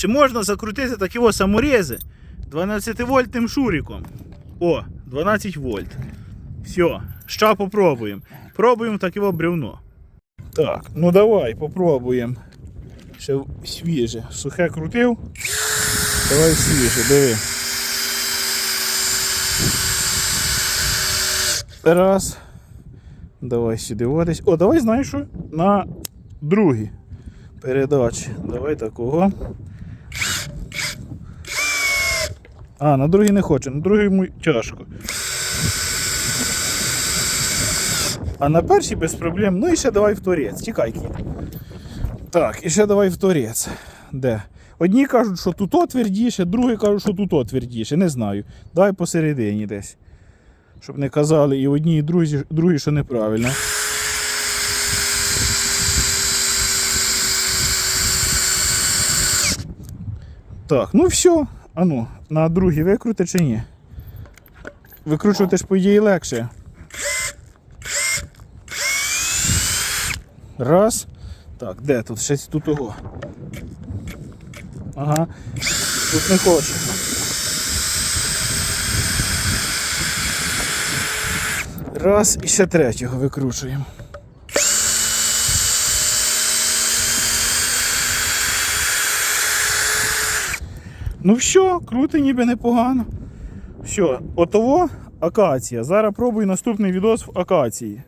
Чи можна закрутити такі ось саморези 12 вольтним шуриком? О, 12 вольт. Все, ща попробуємо. Пробуємо таке бревно. Так, ну давай попробуємо. Ще свіже. Сухе крутив. Давай свіже, диви. Раз. Давай сюди водись. О, давай знаєш що? На другій передачі. Давай такого. А, на другий не хоче, на другий тяжко. А на першій без проблем. Ну і ще давай в торець. Тікай. Так, і ще давай в торець. Де? Одні кажуть, що тут твердіше, другі кажуть, що тут твердіше. Не знаю. Давай посередині десь. Щоб не казали і одні, і другі, другі що неправильно. Так, ну все. А ну, на другий викрути чи ні? Викручувати ж по ідеї легше. Раз. Так, де тут? Щось тут ого. Ага. Тут не хоче. Раз і ще третього викручуємо. Ну все, круто, ніби непогано. Все, отово акація. Зараз пробую наступний відос в акації.